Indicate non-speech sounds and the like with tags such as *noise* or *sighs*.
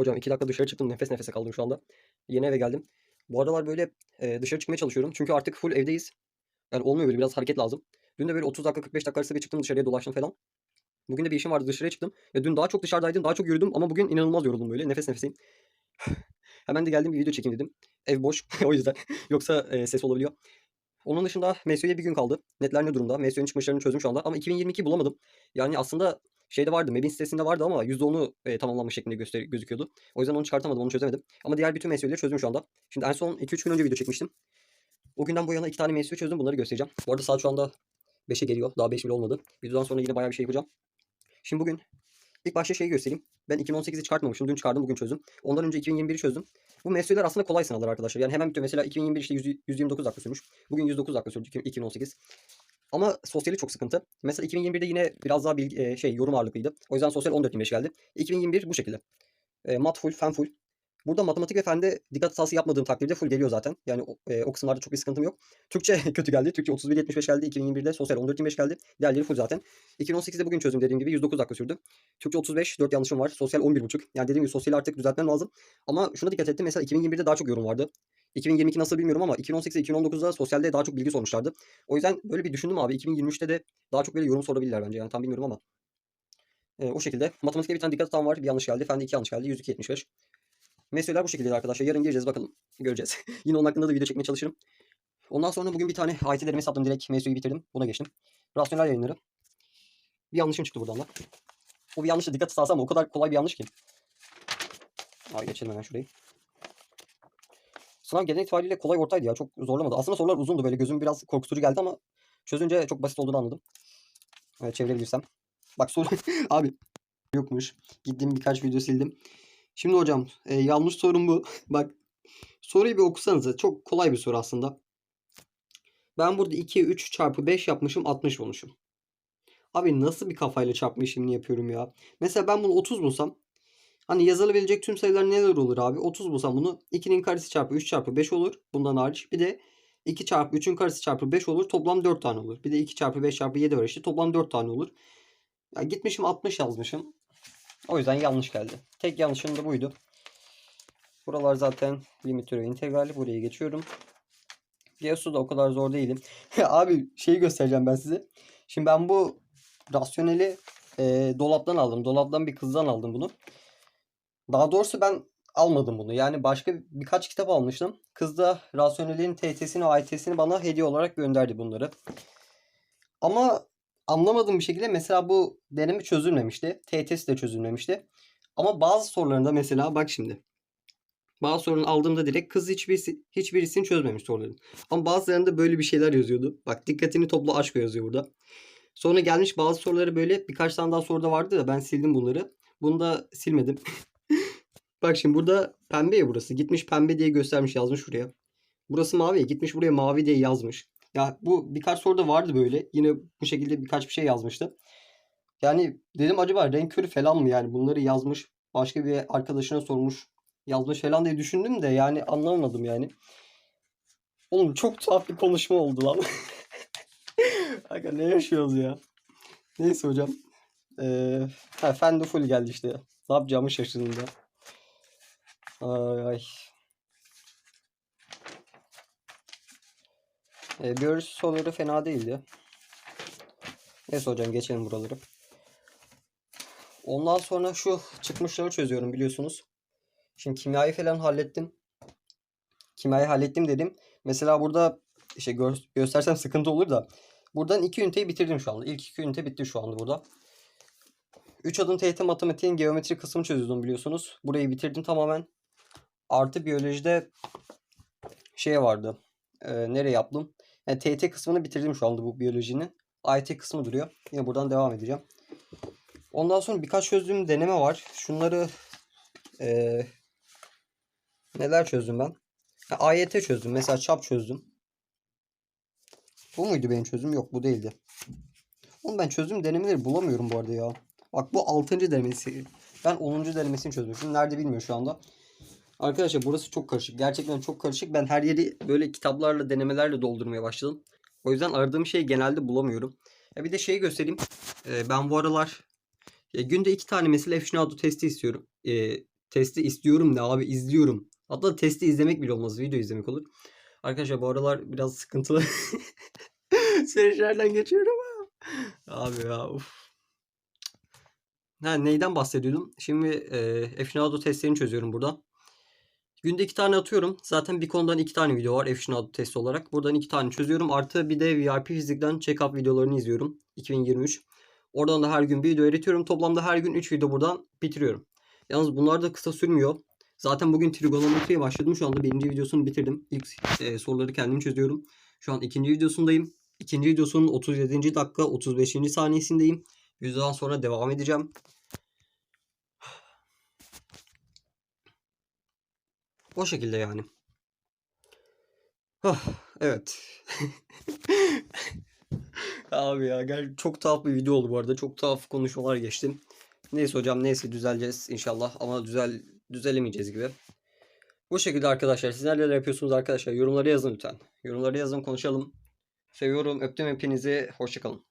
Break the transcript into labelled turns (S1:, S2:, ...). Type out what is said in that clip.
S1: Hocam 2 dakika dışarı çıktım. Nefes nefese kaldım şu anda. Yeni eve geldim. Bu aralar böyle e, dışarı çıkmaya çalışıyorum. Çünkü artık full evdeyiz. Yani olmuyor böyle biraz hareket lazım. Dün de böyle 30 dakika 45 dakika arası bir çıktım dışarıya dolaştım falan. Bugün de bir işim vardı dışarıya çıktım. Ya dün daha çok dışarıdaydım. Daha çok yürüdüm ama bugün inanılmaz yoruldum böyle. Nefes nefeseyim. *sighs* Hemen de geldim bir video çekeyim dedim. Ev boş *laughs* o yüzden. *laughs* Yoksa e, ses olabiliyor. Onun dışında MSU'ya bir gün kaldı. Netler ne durumda? MSU'nun çıkmışlarını çözdüm şu anda. Ama 2022 bulamadım. Yani aslında şeyde vardı. Mebin sitesinde vardı ama %10'u e, tamamlanmış şeklinde göster gözüküyordu. O yüzden onu çıkartamadım. Onu çözemedim. Ama diğer bütün MSU'leri çözdüm şu anda. Şimdi en son 2-3 gün önce video çekmiştim. O günden bu yana iki tane MSU çözdüm. Bunları göstereceğim. Bu arada saat şu anda 5'e geliyor. Daha 5 bile olmadı. Videodan sonra yine bayağı bir şey yapacağım. Şimdi bugün ilk başta şeyi göstereyim. Ben 2018'i çıkartmamışım. Dün çıkardım bugün çözdüm. Ondan önce 2021'i çözdüm. Bu MSU'ler aslında kolay sınavlar arkadaşlar. Yani hemen bitiyor. Mesela 2021 işte 100 129 dakika sürmüş. Bugün 109 dakika sürdü 2018. Ama sosyali çok sıkıntı. Mesela 2021'de yine biraz daha bilgi, e, şey yorum ağırlıklıydı. O yüzden sosyal 14-25 geldi. 2021 bu şekilde. E, mat full, fen full. Burada matematik ve fende dikkat hatası yapmadığım takdirde full geliyor zaten. Yani o, e, o kısımlarda çok bir sıkıntım yok. Türkçe *laughs* kötü geldi. Türkçe 31-75 geldi. 2021'de sosyal 14-25 geldi. Diğerleri full zaten. 2018'de bugün çözdüm dediğim gibi 109 dakika sürdü. Türkçe 35, 4 yanlışım var. Sosyal 11,5. Yani dediğim gibi sosyali artık düzeltmem lazım. Ama şuna dikkat ettim. Mesela 2021'de daha çok yorum vardı. 2022 nasıl bilmiyorum ama 2018'de 2019'da sosyalde daha çok bilgi sormuşlardı. O yüzden böyle bir düşündüm abi. 2023'te de daha çok böyle yorum sorabilirler bence. Yani tam bilmiyorum ama. E, o şekilde. Matematikte bir tane dikkat hatam var. Bir yanlış geldi. Fende iki yanlış geldi. 102-75. Meseleler bu şekilde arkadaşlar. Yarın gireceğiz bakalım. Göreceğiz. *laughs* Yine onun hakkında da video çekmeye çalışırım. Ondan sonra bugün bir tane IT'lerimi sattım. Direkt MSU'yu bitirdim. Buna geçtim. Rasyonel yayınları. Bir yanlışım çıktı buradan da. O bir yanlışa dikkat ama o kadar kolay bir yanlış ki. Abi geçelim hemen şurayı. Sınav genel itibariyle kolay ortaydı ya. Çok zorlamadı. Aslında sorular uzundu böyle. Gözüm biraz korkutucu geldi ama çözünce çok basit olduğunu anladım. Evet, çevirebilirsem. Bak soru *laughs* abi yokmuş. Gittim birkaç video sildim. Şimdi hocam e, yanlış sorum bu. *laughs* Bak soruyu bir okusanıza. Çok kolay bir soru aslında. Ben burada 2, 3 çarpı 5 yapmışım 60 bulmuşum. Abi nasıl bir kafayla çarpma işlemini yapıyorum ya. Mesela ben bunu 30 bulsam. Hani yazılabilecek tüm sayılar neler olur abi? 30 bulsam bunu 2'nin karesi çarpı 3 çarpı 5 olur. Bundan hariç. Bir de 2 çarpı 3'ün karesi çarpı 5 olur. Toplam 4 tane olur. Bir de 2 çarpı 5 çarpı 7 var işte. Toplam 4 tane olur. Ya gitmişim 60 yazmışım. O yüzden yanlış geldi. Tek yanlışım da buydu. Buralar zaten limit ve integral. Buraya geçiyorum. Geosu da o kadar zor değilim. *laughs* Abi şeyi göstereceğim ben size. Şimdi ben bu rasyoneli e, dolaptan aldım. Dolaptan bir kızdan aldım bunu. Daha doğrusu ben almadım bunu. Yani başka birkaç kitap almıştım. Kız da rasyonelin TT'sini ve IT'sini bana hediye olarak gönderdi bunları. Ama anlamadığım bir şekilde mesela bu deneme çözülmemişti. TT'si de çözülmemişti. Ama bazı sorularında mesela bak şimdi. Bazı soruları aldığımda direkt kız hiçbirisi, hiçbirisini çözmemiş soruların. Ama bazılarında böyle bir şeyler yazıyordu. Bak dikkatini topla aşk yazıyor burada. Sonra gelmiş bazı soruları böyle birkaç tane daha soruda vardı da ben sildim bunları. Bunu da silmedim. *laughs* Bak şimdi burada pembe ya burası. Gitmiş pembe diye göstermiş yazmış şuraya. Burası mavi ya. Gitmiş buraya mavi diye yazmış. Ya bu birkaç soruda vardı böyle. Yine bu şekilde birkaç bir şey yazmıştı. Yani dedim acaba renk körü falan mı yani bunları yazmış. Başka bir arkadaşına sormuş. Yazmış falan diye düşündüm de yani anlamadım yani. Oğlum çok tuhaf bir konuşma oldu lan. *laughs* Aga ne yaşıyoruz ya. Neyse hocam. Ee, ha, Fendi full geldi işte. Ne yapacağımı şaşırdım da. Ay ay. Ee, biyoloji soruları fena değildi. Neyse hocam geçelim buraları. Ondan sonra şu çıkmışları çözüyorum biliyorsunuz. Şimdi kimyayı falan hallettim. Kimyayı hallettim dedim. Mesela burada işte gö göstersem sıkıntı olur da. Buradan iki üniteyi bitirdim şu anda. İlk iki ünite bitti şu anda burada. 3 adım TYT matematiğin geometri kısmını çözüyordum biliyorsunuz. Burayı bitirdim tamamen. Artı biyolojide şey vardı. Ee, nereye yaptım? Yani TYT kısmını bitirdim şu anda bu biyolojinin. IT kısmı duruyor. Yine buradan devam edeceğim. Ondan sonra birkaç çözdüğüm deneme var. Şunları ee, neler çözdüm ben? Ha, AYT çözdüm. Mesela çap çözdüm. Bu muydu benim çözüm? Yok bu değildi. Oğlum ben çözüm denemeleri bulamıyorum bu arada ya. Bak bu 6. denemesi. Ben 10. denemesini çözmüşüm. Nerede bilmiyor şu anda. Arkadaşlar burası çok karışık. Gerçekten çok karışık. Ben her yeri böyle kitaplarla, denemelerle doldurmaya başladım. O yüzden aradığım şeyi genelde bulamıyorum. Ya bir de şeyi göstereyim. Ee, ben bu aralar ya günde iki tane mesela F-Schnauzer testi istiyorum. Ee, Testi istiyorum ne abi izliyorum. Hatta testi izlemek bile olmaz. Video izlemek olur. Arkadaşlar bu aralar biraz sıkıntılı *laughs* süreçlerden geçiyorum. Abi ya uf. Ha, neyden bahsediyordum? Şimdi e, F-Nado testlerini çözüyorum burada. Günde iki tane atıyorum. Zaten bir konudan iki tane video var F-Nado testi olarak. Buradan iki tane çözüyorum. Artı bir de VIP fizikten check-up videolarını izliyorum. 2023. Oradan da her gün bir video üretiyorum. Toplamda her gün 3 video buradan bitiriyorum. Yalnız bunlar da kısa sürmüyor. Zaten bugün trigonometriye başladım. Şu anda birinci videosunu bitirdim. İlk e, soruları kendim çözüyorum. Şu an ikinci videosundayım. İkinci videosunun 37. dakika 35. saniyesindeyim. Videodan sonra devam edeceğim. O şekilde yani. Hah, evet. *laughs* Abi ya gel çok tuhaf bir video oldu bu arada. Çok tuhaf konuşmalar geçtim. Neyse hocam neyse düzeleceğiz inşallah ama düzel düzelemeyeceğiz gibi. Bu şekilde arkadaşlar. Siz neler yapıyorsunuz arkadaşlar? Yorumlara yazın lütfen. Yorumlara yazın konuşalım. Seviyorum. Öptüm hepinizi. Hoşçakalın.